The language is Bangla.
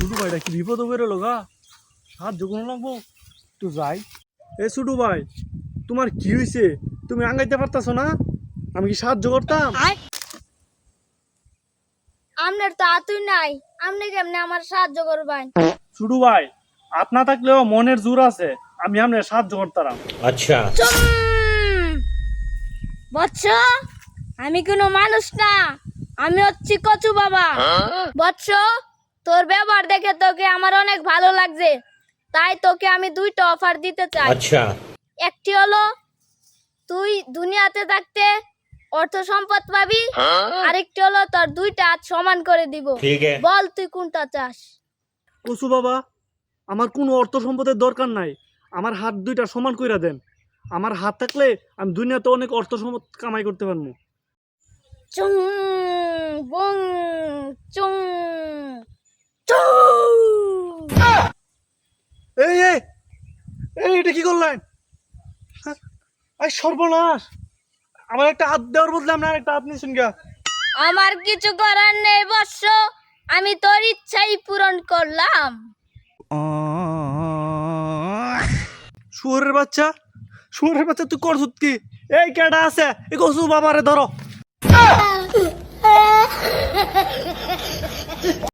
ছোটু কি বিপদ হয়ে সাহায্য কোনো লাগবো যাই। এ ভাই তোমার কি হয়েছে তুমি আঙ্গাইতে পারতাছো না? আমি কি সাহায্য করতাম? আপনার তো আতুই নাই। আপনি কেমনে আমার সাহায্য করবেন ভাই হাত না থাকলেও মনের জোর আছে। আমি আপনার সাহায্য করতাম আচ্ছা। আমি কোনো মানুষ না। আমি হচ্ছি কচু বাবা। বৎস তোর ব্যবহার দেখে তোকে আমার অনেক ভালো লাগছে। তাই তোকে আমি দুইটা অফার দিতে চাই। আচ্ছা। একটি হলো তুই দুনিয়াতে থাকতে অর্থ সম্পদ পাবি। আরেকটি হলো তোর দুইটা হাত সমান করে দিব। বল তুই কোনটা চাস? কচু বাবা আমার কোনো অর্থ সম্পদের দরকার নাই। আমার হাত দুইটা সমান কইরা দেন। আমার হাত থাকলে আমি দুনিয়াতে অনেক অর্থ সম্পদ কামাই করতে পারব। চুং বুং চুং এই এই এই এটা কি করলেন? হ্যাঁ? এই সর্বনাশ। আমার একটা হাত দেওয়ার বদলে আপনার একটা হাত নিয়েছেন গা। আমার কিছু করার নেই বৎস। আমি তোর ইচ্ছাই পূরণ করলাম। শুয়োরের বাচ্চা শুয়োরের বাচ্চা তুই করছত কি? এই কেডা আছে? এই কসু বাবারে ধরো। Ah!